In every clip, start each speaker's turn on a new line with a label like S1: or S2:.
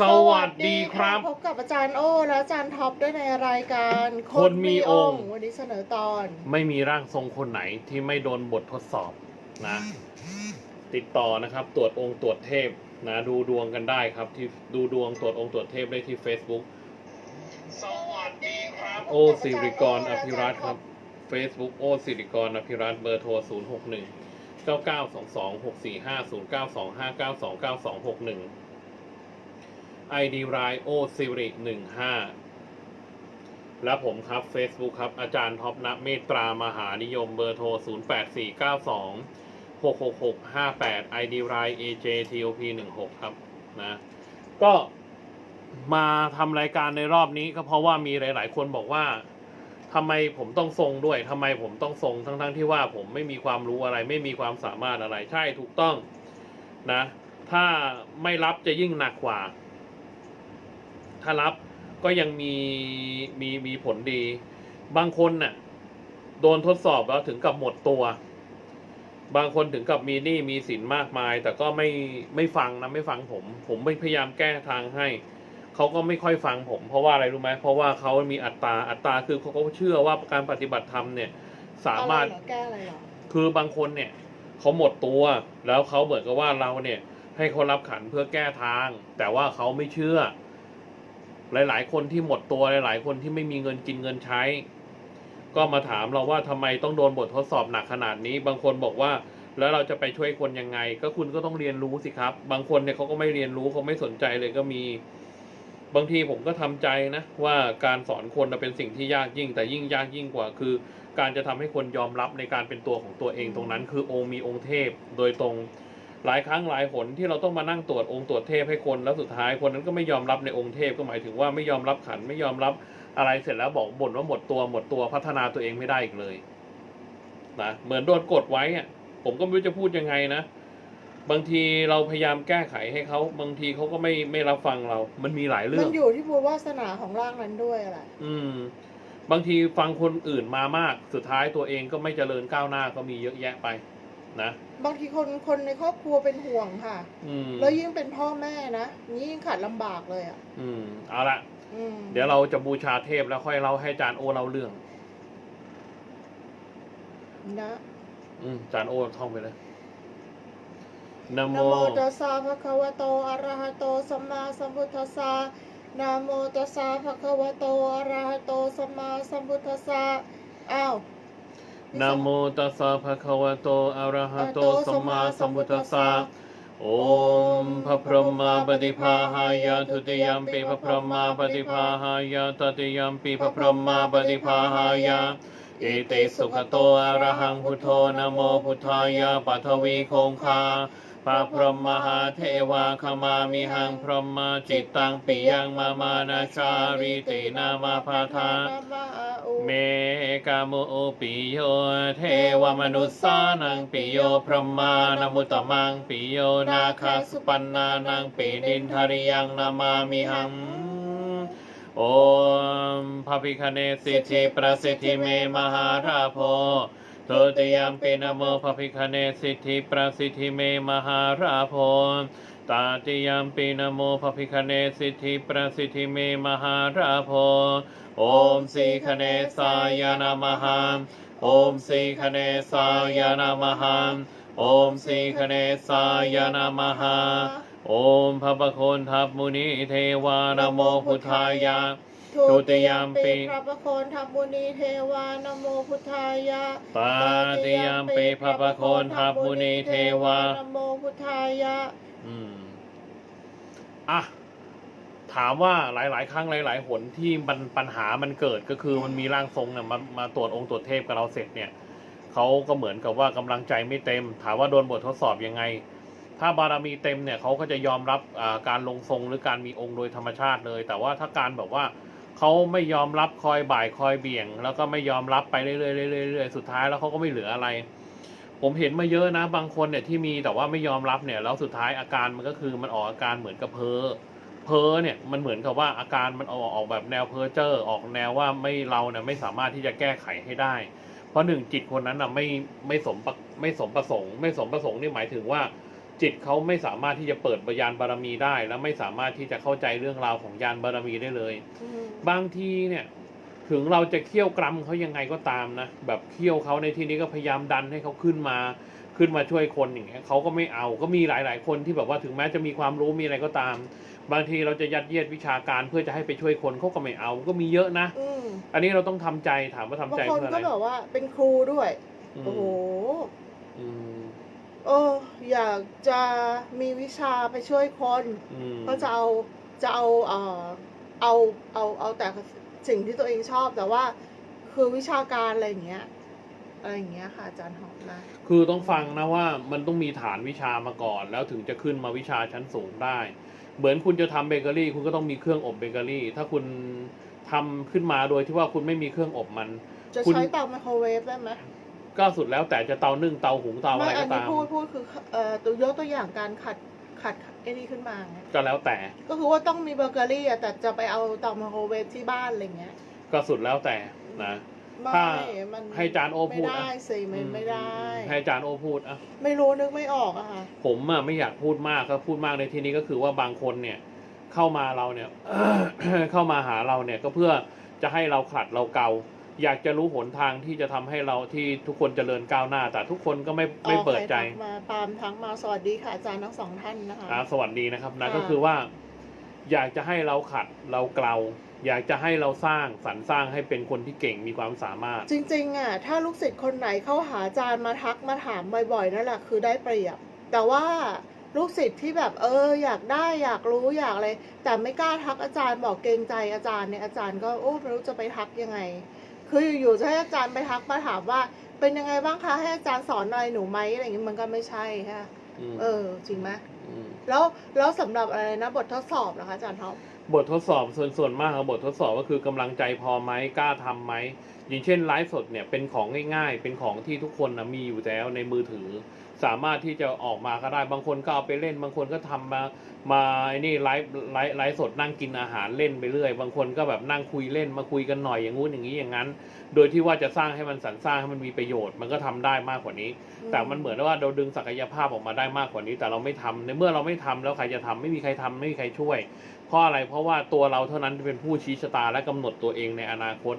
S1: สวัสดีครับ
S2: พบกับอาจารย์โอ้และอาจารย์ท็อปด้วยในรายการ
S1: คนมีองค์
S2: วันนี้เสนอตอน
S1: ไม่มีร่างทรงคนไหนที่ไม่โดนบททดสอบนะ ติดต่อนะครับ ตรวจองค์ตรวจเทพนะ ดูดวงกันได้ครับ ที่ดูดวงตรวจองค์ตรวจเทพได้ที่ Facebook สวัสดีครับโอสิริกรอภิรัตน์ครับ Facebook โอสิริกรอภิรัตน์เบอร์โทร 0 6 1 9 9 2 2 6 4 5 0 9 2 5 9 2 9 2 6 1 ID รายโอสิริ15และผมครับ Facebook ครับ อาจารย์ท็อปณเมตตามหานิยมเบอร์โทร 0849266658 ID ราย AJTOP 16ครับนะก็มาทำรายการในรอบนี้ก็เพราะว่ามีหลาย ๆ คนบอกว่าทำไมผมต้องทรงด้วยทำไมผมต้องทรงทั้งๆที่ว่าผมไม่มีความรู้อะไร ไม่มีความสามารถอะไรใช่ถูกต้องนะ ถ้าไม่รับจะยิ่งหนักกว่า ถ้ารับก็ยังมีมีมีผลดี บางคนน่ะโดนทดสอบแล้วถึงกับหมดตัว บางคนถึงกับมีหนี้มีสินมากมาย แต่ก็ไม่ไม่ฟังนะไม่ฟังผม ผมไม่พยายามแก้ทางให้เขาก็ไม่ค่อยฟังผม เพราะว่าอะไรรู้ไหมเพราะว่าเขามีอัตราอัตราคือเขาก็เชื่อว่าการปฏิบัติธรรมเนี่ยสามารถ
S2: อะไรเหรอแก้อะไรเหรอ
S1: คือบางคนเนี่ยเขาหมดตัวแล้วเขาเหมือนกับว่าเราเนี่ย ให้เขารับขันเพื่อแก้ทาง แต่ว่าเขาไม่เชื่อ หลาย ๆ คนที่หมดตัวหลาย ๆ คนที่ไม่มีเงินกินเงินใช้ ก็มาถามเราว่าทำไมต้องโดนบททดสอบหนักขนาดนี้ บางคนบอกว่าแล้วเราจะไปช่วยคนยังไง ก็คุณก็ต้องเรียนรู้สิครับ บางคนเนี่ยเขาก็ไม่เรียนรู้เขาไม่สนใจเลยก็มี บางทีผมก็ทำใจนะว่าการสอนคนเป็นสิ่งที่ยากยิ่ง แต่ยิ่งยากยิ่งกว่าคือ การจะทำให้คนยอมรับในการเป็นตัวของตัวเองตรงนั้น คือองค์มีองค์เทพโดยตรง หลายครั้งหลายหนที่เราต้องมานั่งตรวจองค์ตรวจเทพให้คนแล้วสุดท้ายคนนั้นก็ไม่ยอมรับในองค์เทพก็หมายถึงว่าไม่ยอมรับขันไม่ยอมรับอะไรเสร็จแล้วบอกบ่นว่าหมดตัวหมดตัวพัฒนาตัวเองไม่ได้อีกเลยนะเหมือนโดนกดไว้อะผมก็ไม่รู้จะพูดยังไงนะบางทีเราพยายามแก้ไขให้เขาบางทีเขาก็ไม่ไม่รับฟังเรา มันมีหลายเรื่
S2: มั
S1: อนง
S2: อยู่ที่บุญวาสนาของร่างนั้นด้วยอะไร
S1: อืม บางทีฟังคนอื่นมามาก สุดท้ายตัวเองก็ไม่เจริญก้าวหน้าก็มีเยอะแยะไป นะ
S2: บางทีคนคนในครอบครัวเป็นห่วงค่ะ
S1: อืม
S2: แล้วยิ่งเป็นพ่อแม่นะยิ่งขัดลำบากเลยอะ
S1: อืมเอาละ
S2: อืม
S1: เดี๋ยวเราจะบูชาเทพแล้วค่อยเล่าให้อาจารย์โอเล่าเรื่อง
S2: นะ
S1: อืมอาจารย์โอท่องไปเลยนะโม
S2: นะโมตัสสะภะคะวะโต อะระหะโต สัมมาสัมพุทธัสสะนะโมตัสสะภะคะวะโต อะระหะโต สัมมาสัมพุทธัสสะอ้าว
S1: นะโมตัสสะภะคะวะโตอะระหะโตสัมมาสัมพุทธัสสะโอมพระพรหมาปฏิภาหายะทุติยมปีพระพรหมาปฏิภาหายะตติยมปีพระพรหมาปฏิภาหายะเอเตสุขโตอะระหังพุทโธนะโมพุทธายะปัทวีคงคาพระพรหมมหาเทวาขมามิหังพรหมจิตตังปิยังมามานาชาริตินามาพาทา เมกาโมปิโยเทวมนุสานังปิโยพรหมานมุตตมังปิโยนาคาสุปันนานังปินินทาริยังนามามิหังโอมภพิคเนสิทธิประสิทธิเมมหาราโพทุติยมปินโมภพิคเนสิทธิประสิทธิเมมหาราโพ ตาติยมปินะโมภะพิคเนสิทธิประสิทธิเมมหาราโพโอมสีคเนสายนามหังโอมสีคเนสายนามหังโอมสีคเนสายนามหังโอมพระปะโคนทัพมุนีเทวานโมพุทธายะทุติยมปิ
S2: พระประโคนธรรมุนีเทวานโมพุทธายะ
S1: ตาติยมปีพระปะโคนทัพมุนีเทวา
S2: นโมพุทธายะ
S1: อืม อะถามว่าหลาย ๆ ครั้งหลาย ๆ หนที่มันปัญหามันเกิดก็คือมันมีร่างทรงเนี่ยมามาตรวจองค์ตรวจเทพกับเราเสร็จเนี่ยเขาก็เหมือนกับว่ากำลังใจไม่เต็ม ถามว่าโดนบททดสอบยังไง ถ้าบารมีเต็มเนี่ยเขาก็จะยอมรับการลงทรงหรือการมีองค์โดยธรรมชาติเลย แต่ว่าถ้าการแบบว่าเขาไม่ยอมรับคอยบ่ายคอยเบี่ยง แล้วก็ไม่ยอมรับไปเรื่อยๆเรื่อยๆเรื่อยๆสุดท้ายแล้วเขาก็ไม่เหลืออะไร ผมเห็นมาเยอะนะบางคนเนี่ยที่มีแต่ว่าไม่ยอมรับเนี่ยแล้วสุดท้ายอาการมันก็คือมันออกอาการเหมือนกับเพ้อเพ้อเนี่ยมันเหมือนกับว่าอาการมันออกออกแบบแนวเพ้อเจอร์ออกแนวว่าไม่เราเนี่ยไม่สามารถที่จะแก้ไขให้ได้ เพราะหนึ่งจิตคนนั้นน่ะไม่ไม่สมประไม่สมประสงค์ ไม่สมประสงค์นี่หมายถึงว่า จิตเขาไม่สามารถที่จะเปิดยานบารมีได้ และไม่สามารถที่จะเข้าใจเรื่องราวของยานบารมีได้เลย
S2: อืม
S1: บางทีเนี่ย ถึงเราจะเคี่ยวกรำเขายังไงก็ตามนะ แบบเคี่ยวเขาในที่นี้ก็พยายามดันให้เขาขึ้นมา ขึ้นมาช่วยคนอย่างเงี้ยเขาก็ไม่เอาก็มีหลาย ๆ คนที่แบบว่าถึงแม้จะมีความรู้มีอะไรก็ตาม บางทีเราจะยัดเยียดวิชาการเพื่อจะให้ไปช่วยคนเขาก็ไม่เอาก็มีเยอะนะ
S2: อืม
S1: อันนี้เราต้องทำใจถามว่าทำ
S2: บาง
S1: ใจ
S2: คน
S1: เพื่ออะ
S2: ก็
S1: ไร
S2: แบบว่าเป็นครูด้วย
S1: อืม
S2: โอ้โห
S1: อืม
S2: เออ อยากจะมีวิชาไปช่วยคน
S1: อืม
S2: ก็จะเอาจะเอาเอ่อเอาเอาเอาแต่ สิ่งที่ตัวเองชอบแต่ว่าคือวิชาการอะไรอย่างเงี้ยอะไรอย่างเงี้ยค่ะอาจารย์หอมนะ
S1: คือต้องฟังนะว่ามันต้องมีฐานวิชามาก่อน แล้วถึงจะขึ้นมาวิชาชั้นสูงได้ เหมือนคุณจะทำเบเกอรี่ คุณก็ต้องมีเครื่องอบเบเกอรี่ ถ้าคุณทำขึ้นมาโดยที่ว่าคุณไม่มีเครื่องอบมัน
S2: จะ
S1: คุณ
S2: ใช้เตาไมโครเวฟได้ไหม
S1: ก็สุดแล้วแต่จะเตานึ่งเตาหุงเตาอะไร
S2: ไม่อั
S1: ก็
S2: นนี้
S1: ตาม
S2: พูดพูดคือเอ่อตัว ยกตัวอย่างการขัดขัด ไอ้นี่ขึ้นมาไง
S1: ก็แล้วแต่
S2: ก็คือว่าต้องมีเบเกอรี่อะแต่จะไปเอาเตาไมโครเวฟที่บ้านอะไรเงี้ย
S1: ก็สุดแล้วแต่นะ
S2: ไม่
S1: ถ้า
S2: มัน
S1: ให้อาจารย์โอพูด
S2: ไม่
S1: อะ
S2: ได้สิมันไม่ได้
S1: ให้อาจารย์โอพูดอะ
S2: ไม่รู้นึกไม่ออกอะค่ะ
S1: ผมอะไม่อยากพูดมากก็พูดมากในที่นี้ก็คือว่าบางคนเนี่ย เข้ามาเราเนี่ย เข้ามาหาเราเนี่ยก็เพื่อจะให้เราขัดเราเกา อยากจะรู้หนทางที่จะทำให้เราที่ทุกคนเจริญก้าวหน้า แต่ทุกคนก็ไม่ไม่เปิดใจ
S2: อ๋อใครทักมาปาล์มทักมาสวัสดีค่ะอาจารย์ทั้งสองท่านนะคะ
S1: อ่าสวัสดีนะครับนะ
S2: ค่ะ
S1: ก็คือว่า อยากจะให้เราขัดเราเกลาอยากจะให้เราสร้างสรรสร้างให้เป็นคนที่เก่งมีความสามารถ
S2: จริงๆอะถ้าลูกศิษย์คนไหนเข้าหาอาจารย์มาทักมาถามบ่อยๆนั่นแหละคือได้เปรียบ แต่ว่าลูกศิษย์ที่แบบเออ อยากได้อยากรู้อยากอะไรแต่ไม่กล้าทักอาจารย์บอกเกรงใจอาจารย์เนี่ยอาจารย์ก็โอ้ไม่รู้จะไปทักยังไง คืออยู่ๆจะให้อาจารย์ไปทักมาถามว่า เป็นยังไงบ้างคะให้อาจารย์สอนอะไรหนูไหมอะไรอย่างเงี้ยมันก็ไม่ใช่ค่ะ
S1: ม
S2: เออ จริงไหม
S1: ม
S2: แล้วแล้วสำหรับอะไรนะบททดสอบนะคะอาจารย์ท็อป
S1: บททดสอบส่วนส่วนมากครับบททดสอบก็คือกำลังใจพอไหมกล้าทำไหมอย่างเช่นไลฟ์สดเนี่ยเป็นของง่ายๆ เป็นของที่ทุกคนนะมีอยู่แล้วในมือถือ สามารถที่จะออกมาก็ได้บางคนก็เอาไปเล่น บางคนก็ทำมามาไอ้นี่ไลฟ์ไลฟ์ไลฟ์สดนั่งกินอาหารเล่นไปเรื่อย บางคนก็แบบนั่งคุยเล่นมาคุยกันหน่อยอย่างงู้นอย่างนี้อย่างนั้น โดยที่ว่าจะสร้างให้มันสรรสร้างให้มันมีประโยชน์มันก็ทำได้มากกว่านี้ แต่มันเหมือนว่าเราดึงศักยภาพออกมาได้มากกว่านี้ แต่เราไม่ทำในเมื่อเราไม่ทำแล้วใครจะทำไม่มีใครทำไม่มีใครช่วย เพราะอะไรเพราะว่าตัวเราเท่านั้นเป็นผู้ชี้ชะตาและกำหนดตัวเองในอนาคต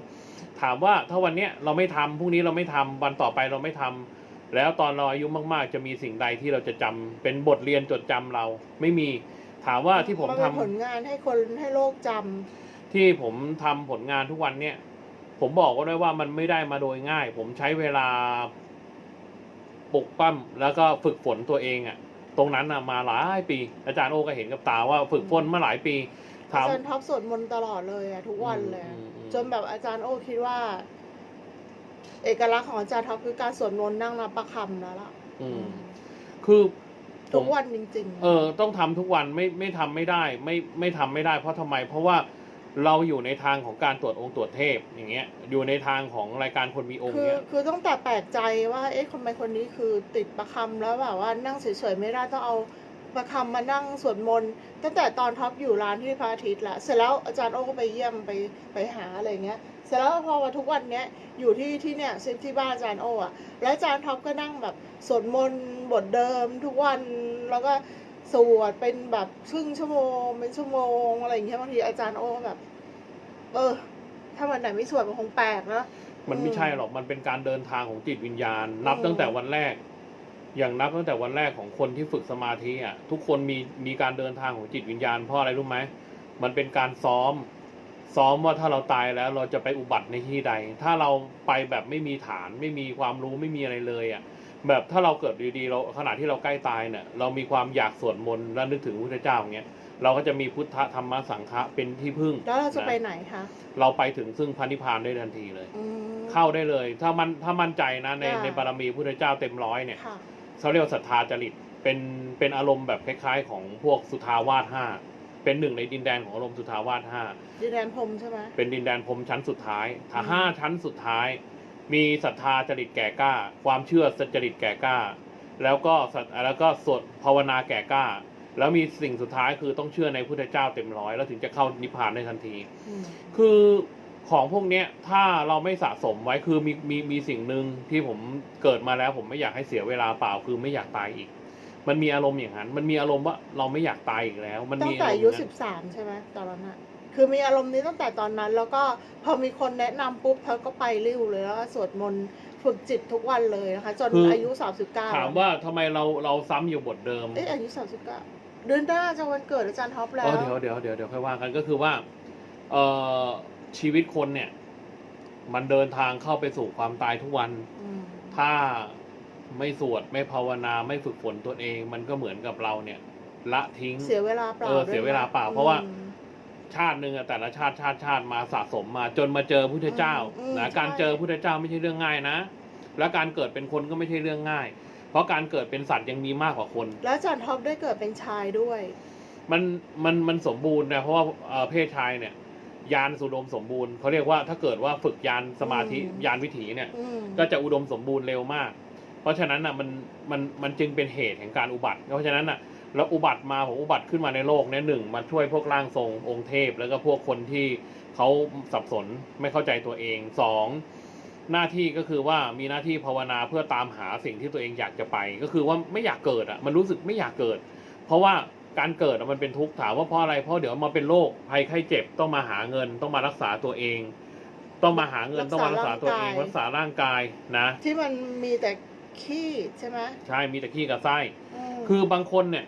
S1: ถามว่าถ้าวันนี้เราไม่ทำพรุ่งนี้เราไม่ทำวันต่อไปเราไม่ทำ แล้วตอนเราอายุมากๆ จะมีสิ่งใดที่เราจะจำเป็นบทเรียนจดจำเรา ไม่มีถามว่าที่ผม
S2: น
S1: ทำ
S2: เป็นผลงานให้คนให้โลกจำ
S1: ที่ผมทำผลงานทุกวันเนี่ย ผมบอกก็ได้ว่ามันไม่ได้มาโดยง่าย ผมใช้เวลาปลุกปั้มแล้วก็ฝึกฝนตัวเองอะ่ะ ตรงนั้นนะมาหลายปี อาจารย์โอก็เห็นกับตาว่าฝึกฝนมาหลายปีถา
S2: อามจารย์ท็อปสวดมนต์ตลอดเลยอะทุกวันเลย
S1: อืมอืม
S2: จนแบบอาจารย์โอคิดว่า เอกลักษณ์ของอาจารย์ท็อปคือการสวดมนต์นั่งนับประคำแล้วล่ะ
S1: อืม คือผ
S2: ทุ
S1: ม
S2: กวันจริงๆ
S1: เออ ต้องทำทุกวันไม่ไม่ทำไม่ได้ ไม่ไม่ทำไม่ได้เพราะทำไม เพราะว่าเราอยู่ในทางของการตรวจองค์ตรวจเทพอย่างเงี้ย อยู่ในทางของรายการคนมีองค์
S2: คือ
S1: เนี้ย
S2: คือต้องแต่แปลกใจว่า เอ๊ะทำไมคนนี้คือติดประคำแล้วแบบว่านั่งเฉยๆไม่ได้ต้องเอา ประคำมานั่งสวดมนต์ตั้งแต่ตอนท็อปอยู่ร้านที่พระอาทิตย์ละเสร็จแล้วอาจารย์โอ้ก็ไปเยี่ยมไปไปหาอะไรเงี้ย เสร็จแล้วพอมาทุกวันเนี้ยอยู่ที่ที่เนี่ยซึ่งที่บ้านอาจารย์โอ้อะแล้วอาจารย์ท็อปก็นั่งแบบสวดมนต์บทเดิมทุกวันแล้วก็สวดเป็นแบบครึ่งชั่วโมงเป็นชั่วโมงอะไรอย่างเงี้ยบางทีอาจารย์โอ้ก็แบบ เออ ถ้าวันไหนไม่สวดมันคงแปลกนะ
S1: มันไม่ใช่หรอกมันเป็นการเดินทางของจิตวิญญาณ นับตั้งแต่วันแรก อย่างนับตั้งแต่วันแรกของคนที่ฝึกสมาธิอะทุกคนมีมีการเดินทางของจิตวิญญาณเพราะอะไรรู้ไหมมันเป็นการซ้อม ซ้อมว่าถ้าเราตายแล้วเราจะไปอุบัติในที่ใด ถ้าเราไปแบบไม่มีฐาน ไม่มีความรู้ไม่มีอะไรเลยอะแบบถ้าเราเกิดดีๆเราขณะที่เราใกล้ตายเนี่ยเรามีความอยากสวดมนต์และนึกถึงพระพุทธเจ้าอย่างเงี้ยเราก็จะมีพุทธธรรมสังฆะเป็นที่พึ่ง
S2: แล้วเราจะ
S1: น
S2: ไปไหนคะ
S1: เราไปถึงซึ่งพระนิพพานได้ทันทีเลย
S2: อืม
S1: เข้าได้เลย ถ้ามันถ้ามั่นใจนะใน
S2: ค่ะ
S1: ในบารมีพุทธเจ้าเต็มร้อยเนี่ย
S2: ค่ะ
S1: เขาเรียกว่าศรัทธาจริตเป็นเป็นอารมณ์แบบคล้ายๆ ของพวกสุทาวาสห้าเป็นหนึ่งในดินแดนของอารมณ์สุทาวาสห้า
S2: ดินแดนพรหมใช่ไหม
S1: เป็นดินแดนพรหมชั้นสุดท้ายถ้า
S2: อืม
S1: ห้าชั้นสุดท้าย มีศรัทธาจริตแก่กล้า ความเชื่อจริตแก่กล้า แล้วก็สัตแล้วก็สวดภาวนาแก่กล้า แล้วมีสิ่งสุดท้ายคือต้องเชื่อในพุทธเจ้าเต็มร้อยแล้วถึงจะเข้านิพพานได้ทันที
S2: อืม
S1: คือ ของพวกเนี้ยถ้าเราไม่สะสมไว้คือมีมีมีสิ่งหนึ่งที่ผมเกิดมาแล้ว ผมไม่อยากให้เสียเวลาเปล่าคือไม่อยากตายอีก มันมีอารมณ์อย่างนั้น มันมีอารมณ์ว่าเราไม่อยากตายอีกแล้ว มัน
S2: ตั้
S1: มี
S2: งแต่
S1: อารม
S2: อา
S1: ณ์
S2: ยุ
S1: นั้น
S2: สิบสามใช่ไหมตอนนั้นอะคือมีอารมณ์นี้ตั้งแต่ตอนนั้น แล้วก็พอมีคนแนะนำปุ๊บเธอก็ไปริ้วเลยแล้วก็สวดมนต์ฝึกจิตทุกวันเลยนะคะ จนอายุสามสิบเก้า
S1: ถามว่าทำไมเราเราซ้ำอยู่บทเดิม
S2: เอ๊ะอายุสามสิบเก้าเดือนหน้าจะวันเกิดอาจารย์ท็อปแล้
S1: เอ
S2: ว
S1: อเดี๋ยวเดี๋ยวเดี๋ยวเดี๋ยวค่อยว่ากันก็คือว่าเอ่อ ชีวิตคนเนี่ย มันเดินทางเข้าไปสู่ความตายทุกวัน
S2: อืม
S1: ถ้าไม่สวดไม่ภาวนาไม่ฝึกฝนตัวเอง มันก็เหมือนกับเราเนี่ย ละทิ้ง
S2: เสียเวลาเปล่า
S1: เออ
S2: ด้
S1: เสียเวลาเปล่า
S2: อืม
S1: เพราะว่าชาติหนึ่งอะแต่ละชาติชาติชาติมาสะสมมาจนมาเจอพุทธเจ้า
S2: อืมอืม
S1: นะ
S2: ใช่
S1: การเจอพุทธเจ้าไม่ใช่เรื่องง่ายนะ และการเกิดเป็นคนก็ไม่ใช่เรื่องง่าย เพราะการเกิดเป็นสัตว์ยังมีมากกว่าคน
S2: แล้วอาจารย์ท็อปได้เกิดเป็นชายด้วย
S1: มันมันมันสมบูรณ์นะเพราะว่าเอ่อเพศชายเนี่ย ยานสุดมสมบูรณ์เขาเรียกว่าถ้าเกิดว่าฝึกยานสมาธิ
S2: อืม
S1: ยานวิถีเนี่ย
S2: อืม
S1: ก็จะอุดมสมบูรณ์เร็วมาก เพราะฉะนั้นอะมันมันมันจึงเป็นเหตุแห่งการอุบัติ เพราะฉะนั้นอะแล้วอุบัติมาผมอุบัติขึ้นมาในโลกเนี่ยหนึ่งมาช่วยพวกร่างทรงองค์เทพ แล้วก็พวกคนที่เขาสับสนไม่เข้าใจตัวเองสองหน้าที่ก็คือว่ามีหน้าที่ภาวนาเพื่อตามหาสิ่งที่ตัวเองอยากจะไป ก็คือว่าไม่อยากเกิดอะมันรู้สึกไม่อยากเกิด เพราะว่า การเกิดอะมันเป็นทุกข์ถามว่าเพราะอะไรเพราะเดี๋ยวมาเป็นโรคภัยไข้เจ็บต้องมาหาเงินต้องมารักษาตัวเอง ต้องมาหาเงิน
S2: รักษา
S1: ต้องมารักษาตัวเอง
S2: ร่างกาย
S1: รักษาร่างกายนะ
S2: ที่มันมีแต่ขี้ใช่ไหม
S1: ใช่มีแต่ขี้กับไส้
S2: ม
S1: คือบางคนเนี่ย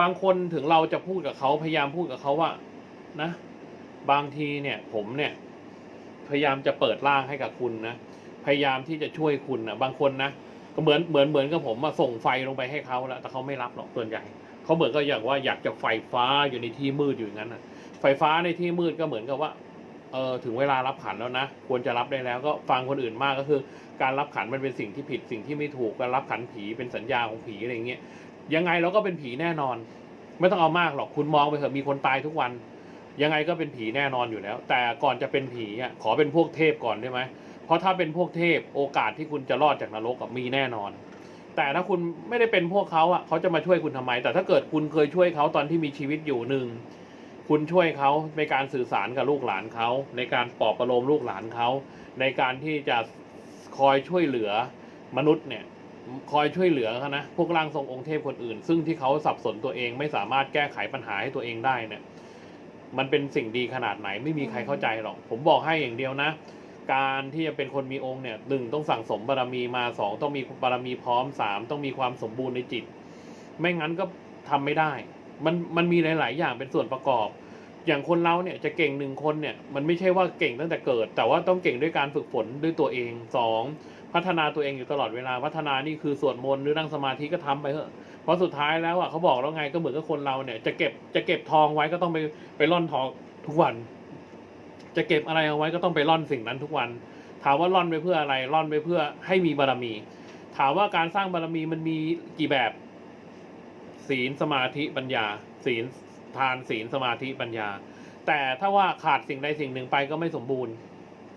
S1: บางคนถึงเราจะพูดกับเขาพยายามพูดกับเขาว่า นะ บางทีเนี่ย ผมเนี่ย พยายามจะเปิดร่างให้กับคุณนะพยายามที่จะช่วยคุณนะบางคนนะก็เหมือนเหมือนเหมือนกับผมมาส่งไฟลงไปให้เขาแล้วแต่เขาไม่รับหรอกส่วนใหญ่ เขาเหมือนก็อย่างว่าอยากจะไฟฟ้าอยู่ในที่มืดอยู่อย่างนั้นนะไฟฟ้าในที่มืดก็เหมือนกับว่าเออถึงเวลารับขันแล้วนะ ควรจะรับได้แล้วก็ฟังคนอื่นมากก็คือ การรับขันมันเป็นสิ่งที่ผิดสิ่งที่ไม่ถูกการรับขันผีเป็นสัญญาของผีอะไรเงี้ยยังไงเราก็เป็นผีแน่นอน ไม่ต้องเอามากหรอกคุณมองไปเถอะมีคนตายทุกวัน ยังไงก็เป็นผีแน่นอนอยู่แล้ว แต่ก่อนจะเป็นผีอะขอเป็นพวกเทพก่อนได้ไหมเพราะถ้าเป็นพวกเทพโอกาสที่คุณจะรอดจากนรกกับมีแน่นอน แต่ถ้าคุณไม่ได้เป็นพวกเขาอะเขาจะมาช่วยคุณทำไม แต่ถ้าเกิดคุณเคยช่วยเขาตอนที่มีชีวิตอยู่หนึ่งคุณช่วยเขาในการสื่อสารกับลูกหลานเขาในการปลอบประโลมลูกหลานเขาในการที่จะคอยช่วยเหลือมนุษย์เนี่ยคอยช่วยเหลือเขานะพวกร่างทรงองค์เทพคนอื่น ซึ่งที่เขาสับสนตัวเองไม่สามารถแก้ไขปัญหาให้ตัวเองได้เนี่ยมันเป็นสิ่งดีขนาดไหนไม่มีใครเข้าใจหรอก ผมบอกให้อย่างเดียวนะ การที่จะเป็นคนมีองค์เนี่ยหนึ่งต้องสั่งสมบารมีมาสองต้องมีบารมีพร้อมสามต้องมีความสมบูรณ์ในจิต ไม่งั้นก็ทำไม่ได้ มันมันมีหลาย ๆ อย่างเป็นส่วนประกอบ อย่างคนเราเนี่ยจะเก่งหนึ่งคนเนี่ยมันไม่ใช่ว่าเก่งตั้งแต่เกิด แต่ว่าต้องเก่งด้วยการฝึกฝนด้วยตัวเองสองพัฒนาตัวเองอยู่ตลอดเวลาพัฒนานี่คือสวดมนต์หรือนั่งสมาธิก็ทำไปเถอะเพราะสุดท้ายแล้วอะเขาบอกแล้วไงก็เหมือนกับคนเราเนี่ยจะเก็บจะเก็บทองไว้ก็ต้องไปไปร่อนทองทุกวัน จะเก็บอะไรเอาไว้ก็ต้องไปร่อนสิ่งนั้นทุกวัน ถามว่าร่อนไปเพื่ออะไรร่อนไปเพื่อให้มีบารมี ถามว่าการสร้างบารมีมันมีกี่แบบ ศีลสมาธิปัญญา ศีลทานศีลสมาธิปัญญา แต่ถ้าว่าขาดสิ่งใดสิ่งหนึ่งไปก็ไม่สมบูรณ์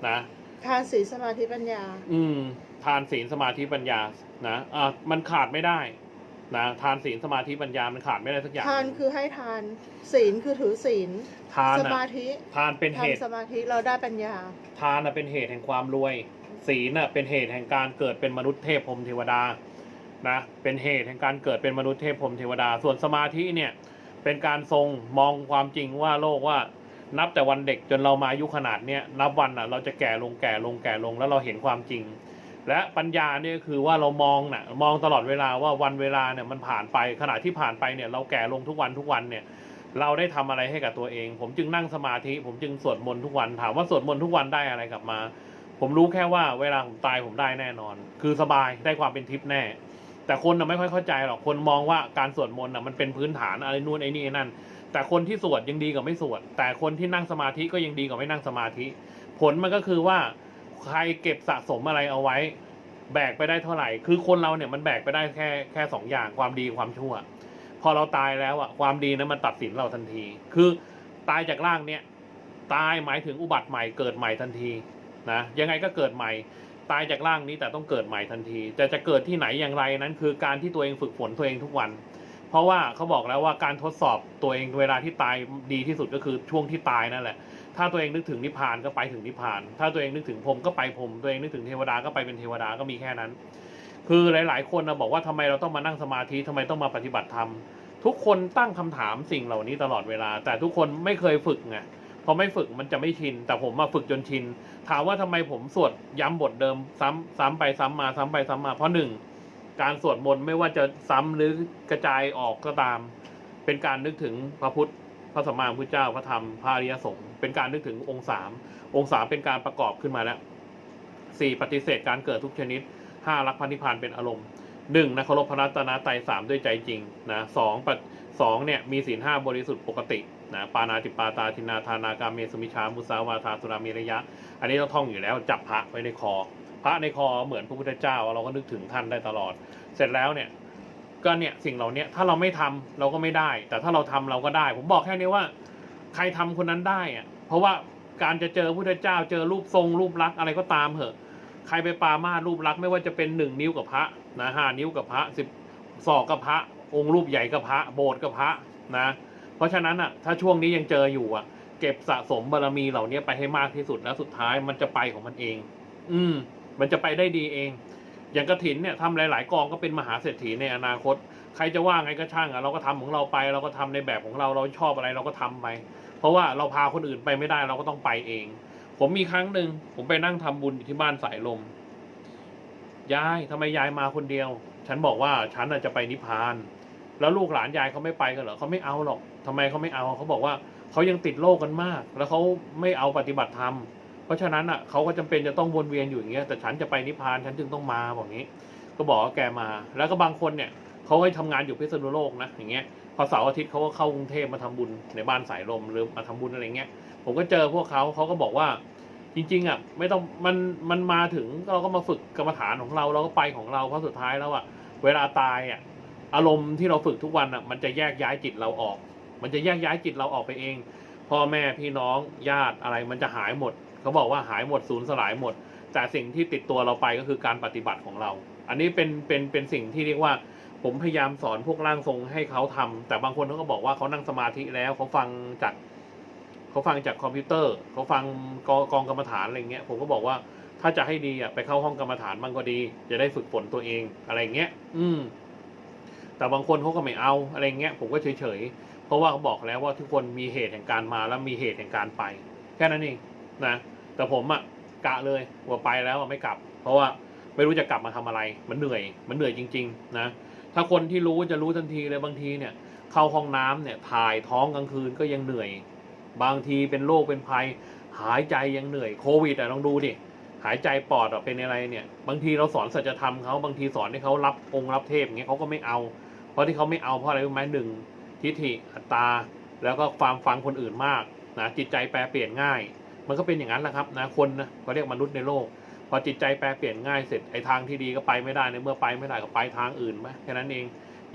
S1: นะ
S2: ทานศีลสมาธิปัญญา
S1: อืม ทานศีลสมาธิปัญญานะอ่ามันขาดไม่ได้ นะทานศีลสมาธิปัญญามันขาดไม่ได้สักอย่าง
S2: ทานคือให้ทานศีลคือถือศีล
S1: ทาน
S2: ส
S1: อะ
S2: มาธิ
S1: ทานเป็นเหตุ
S2: ทำสมาธิเราได้ปัญญา
S1: ทานน่ะเป็นเหตุแห่งความรวย ศีลน่ะเป็นเหตุแห่งการเกิดเป็นมนุษย์เทพพรหมเทวดานะเป็นเหตุแห่งการเกิดเป็นมนุษย์เทพพรหมเทวดา ส่วนสมาธิเนี่ยเป็นการทรงมองความจริงว่าโลกว่านับแต่วันเด็กจนเรามาอายุขนาดเนี้ยนับวันอะเราจะแก่ลงแก่ลงแก่ลงแล้วเราเห็นความจริง และปัญญาเนี่ยคือว่าเรามองน่ะมองตลอดเวลาว่าวันเวลาเนี่ยมันผ่านไปขณะที่ผ่านไปเนี่ยเราแก่ลงทุกวันทุกวันเนี่ยเราได้ทำอะไรให้กับตัวเอง ผมจึงนั่งสมาธิ ผมจึงสวดมนต์ทุกวันถามว่าสวดมนต์ทุกวันได้อะไรกลับมา ผมรู้แค่ว่าเวลาผมตายผมได้แน่นอน คือสบายได้ความเป็นทิพย์แน่ แต่คนน่ะไม่ค่อยเข้าใจหรอกคนมองว่าการสวดมนต์น่ะมันเป็นพื้นฐานอะไรนู่นไอ้นี่ไอ้นั่น แต่คนที่สวดยังดีกว่าไม่สวด แต่คนที่นั่งสมาธิก็ยังดีกว่าไม่นั่งสมาธิ ผลมันก็คือว่า ใครเก็บสะสมอะไรเอาไว้ แบกไปได้เท่าไหร่ คือคนเราเนี่ยมันแบกไปได้แค่แค่สองอย่างความดีความชั่ว พอเราตายแล้วอะความดีนั้นมันตัดสินเราทันที คือตายจากร่างเนี่ยตายหมายถึงอุบัติใหม่เกิดใหม่ทันทีนะยังไงก็เกิดใหม่ ตายจากร่างนี้แต่ต้องเกิดใหม่ทันที แต่จะเกิดที่ไหนอย่างไรนั้น คือการที่ตัวเองฝึกฝนตัวเองทุกวัน เพราะว่าเขาบอกแล้วว่าการทดสอบตัวเองเวลาที่ตายดีที่สุดก็คือช่วงที่ตายนั่นแหละ ถ้าตัวเองนึกถึงนิพพานก็ไปถึงนิพพาน ถ้าตัวเองนึกถึงพรมก็ไปพรมตัวเองนึกถึงเทวดาก็ไปเป็นเทวดาก็มีแค่นั้น คือหลาย ๆ คนนะบอกว่าทำไมเราต้องมานั่งสมาธิทำไมต้องมาปฏิบัติธรรมทุกคนตั้งคำถามสิ่งเหล่านี้ตลอดเวลา แต่ทุกคนไม่เคยฝึกไงพอไม่ฝึกมันจะไม่ชิน แต่ผมมาฝึกจนชิน ถามว่าทำไมผมสวดย้ำบทเดิมซ้ำซ้ำไปซ้ำมาซ้ำไปซ้ำมา เพราะหนึ่งการสวดมนต์ไม่ว่าจะซ้ำหรือกระจายออกก็ตาม เป็นการนึกถึงพระพุทธพระสัมมาสัมพุทธเจ้าพระธรรมพระอริยสงฆ์ เป็นการนึกถึงองค์สามองค์สามเป็นการประกอบขึ้นมาแล้วสี่ปฏิเสธการเกิดทุกชนิดห้ารักพันธิพานเป็นอารมณ์หนึ่งนะเคารพพระรัตนตรัยสามด้วยใจจริงนะสองสองเนี่ยมีศีลห้าบริสุทธิ์ปกตินะปานาติปาตาทินาทานากาเมสุมิชามุสาวาทาสุรามีระยะ อันนี้ต้องท่องอยู่แล้วจับพระไว้ในคอ พระในคอเหมือนพระพุทธเจ้า เราก็นึกถึงท่านได้ตลอด เสร็จแล้วเนี่ยก็เนี่ยสิ่งเหล่านี้ถ้าเราไม่ทำเราก็ไม่ได้ แต่ถ้าเราทำเราก็ได้ ผมบอกแค่นี้ว่า ใครทำคนนั้นได้อะเพราะว่าการจะเจอพุทธเจ้าเจอรูปทรงรูปลักษณ์อะไรก็ตามเหอะ ใครไปปามารูปลักษณ์ไม่ว่าจะเป็นหนึ่งนิ้วกับพระนะห้านิ้วกับพระสิบศอกกับพระ องค์รูปใหญ่กับพระ โบสถ์กับพระนะ เพราะฉะนั้นอะถ้าช่วงนี้ยังเจออยู่อะ เก็บสะสมบารมีเหล่านี้ไปให้มากที่สุดแล้วสุดท้ายมันจะไปของมันเอง อืม มันจะไปได้ดีเอง อย่างกระถินเนี่ยทำหลาย ๆ กองก็เป็นมหาเศรษฐีในอนาคต ใครจะว่าไงก็ช่างอะเราก็ทำของเราไป เราก็ทำในแบบของเราเราชอบอะไรเราก็ทำไป เพราะว่าเราพาคนอื่นไปไม่ได้เราก็ต้องไปเอง ผมมีครั้งหนึ่งผมไปนั่งทำบุญอยู่ที่บ้านสายลม ยายทำไมยายมาคนเดียว ฉันบอกว่าฉันจะไปนิพพาน แล้วลูกหลานยายเขาไม่ไปกันเหรอเขาไม่เอาหรอกทำไมเขาไม่เอาเขาบอกว่าเขายังติดโลกกันมาก แล้วเขาไม่เอาปฏิบัติธรรมเพราะฉะนั้นอะเขาก็จำเป็นจะต้องวนเวียนอยู่อย่างเงี้ยแต่ฉันจะไปนิพพานฉันจึงต้องมาบอกงี้ ก็บอกว่าแกมา แล้วก็บางคนเนี่ยเขาก็ทำงานอยู่พิษณุโลกนะอย่างเงี้ย อเสาร์อาทิตย์เขาก็เข้ากรุงเทพมาทำบุญในบ้านสายลมหรือมาทำบุญอะไรเงี้ย ผมก็เจอพวกเขาเขาก็บอกว่า จริง ๆอะไม่ต้องมันมันมาถึงเราก็มาฝึกกรรมฐานของเราเราก็ไปของเราเพราะสุดท้ายแล้วอะเวลาตายอะอารมณ์ที่เราฝึกทุกวันอะมันจะแยกย้ายจิตเราออก มันจะแยกย้ายจิตเราออกไปเอง พ่อแม่พี่น้องญาติอะไรมันจะหายหมดเขาบอกว่าหายหมดศูนย์สลายหมด แต่สิ่งที่ติดตัวเราไปก็คือการปฏิบัติของเรา อันนี้เป็นเป็นเป็นสิ่งที่เรียกว่า ผมพยายามสอนพวกร่างทรงให้เขาทำแต่บางคนเขาก็บอกว่าเขานั่งสมาธิแล้วเขาฟังจากเขาฟังจากคอมพิวเตอร์เขาฟังกองกองกรรมฐานอะไรเงี้ยผมก็บอกว่าถ้าจะให้ดีอะไปเข้าห้องกรรมฐานบ้างก็ดี จะได้ฝึกฝนตัวเองอะไรเงี้ย อืม แต่บางคนเขาก็ไม่เอาอะไรเงี้ยผมก็เฉยเฉยๆเพราะว่าเขาบอกแล้วว่าทุกคนมีเหตุแห่งการมาแล้วมีเหตุแห่งการไป แค่นั้นเองนะแต่ผมอะกะเลยว่าไปแล้วไม่กลับ เพราะว่าไม่รู้จะกลับมาทำอะไร มันเหนื่อย มันเหนื่อยจริง ๆ นะ ถ้าคนที่รู้จะรู้ทันทีเลยบางทีเนี่ย เข้าห้องน้ำเนี่ยถ่ายท้องกลางคืนก็ยังเหนื่อย บางทีเป็นโรคเป็นภัย หายใจยังเหนื่อยโควิดอะลองดูดิหายใจปอดอะเป็นอะไรเนี่ย บางทีเราสอนสัจธรรมเขาบางทีสอนให้เขารับองค์รับเทพอย่างเงี้ยเขาก็ไม่เอา เพราะที่เขาไม่เอาเพราะอะไรรู้ไหมหนึ่งทิฏฐิอัตตา แล้วก็ความฟังคนอื่นมากนะจิตใจแปรเปลี่ยนง่าย มันก็เป็นอย่างนั้นแหละครับนะคนนะเขาเรียกมนุษย์ในโลก พอจิตใจแปรเปลี่ยนง่ายเสร็จไอ้ทางที่ดีก็ไปไม่ได้ในเมื่อไปไม่ได้ก็ไปทางอื่นไหมแค่นั้นเอง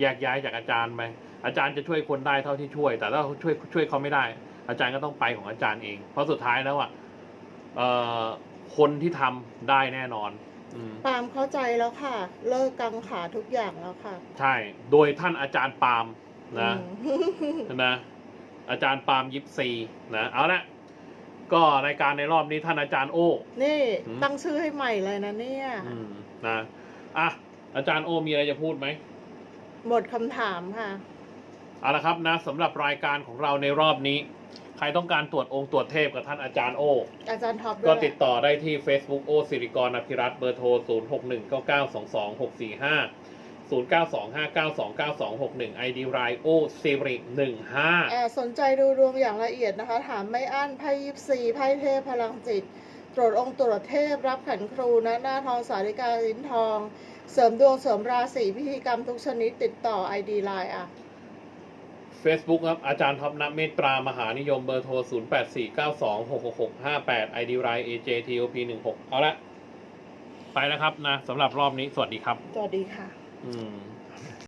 S1: แยกย้ายจากอาจารย์ไปอาจารย์จะช่วยคนได้เท่าที่ช่วย แต่ถ้าช่วยช่วยเขาไม่ได้ อาจารย์ก็ต้องไปของอาจารย์เอง เพราะสุดท้ายแล้วอะเอ่อคนที่ทำได้แน่นอนอืม
S2: ปาล์มเข้าใจแล้วค่ะ เลิกกังขาทุกอย่างแล้วค่ะ
S1: ใช่ โดยท่านอาจารย์ปาล์มนะ
S2: อืม
S1: นะอาจารย์ปาล์มยิปซีนะเอาละ ก็รายการในรอบนี้ท่านอาจารย์โอ้
S2: นี่
S1: อืม
S2: ตั้งชื่อให้ใหม่เลยนะเนี่ย
S1: อืมนะอะอาจารย์โอมีอะไรจะพูดไหม
S2: หมดคำถามค่ะ
S1: เอาละครับนะสำหรับรายการของเราในรอบนี้ ใครต้องการตรวจองค์ตรวจเทพกับท่านอาจารย์โอ
S2: อาจารย์ท็อปด้
S1: ก็
S2: วย
S1: ติดต่อได้ที่ Facebook โอสิริกรอภิรัตน์เบอร์โทร 0 6 1 9 9 2 2 6 4 5 0 9 2 5 9 2 9 2 6 1 ID ไรโอสิริ15
S2: แอบสนใจดูดวงอย่างละเอียดนะคะ ถามไม่อั้นไพ่ยิปซีไพ่เทพพลังจิต ตรวจองค์ตรวจเทพรับขันครูนะหน้าทองสาริกาลิ้นทอง เสริมดวงเสริมราศีพิธีกรรมทุกชนิดติดต่อ ID ไลน์อะ
S1: Facebook ครับ อาจารย์ท็อปนักเมตตามหานิยมเบอร์โทร 0 8 4 9 2 6 6 6 5 8 ID ไร AJTOP 1 6 เอาละ ไปแล้วครับนะสำหรับรอบนี้สวัสดีครับ
S2: สวัสดีค่ะ
S1: อืม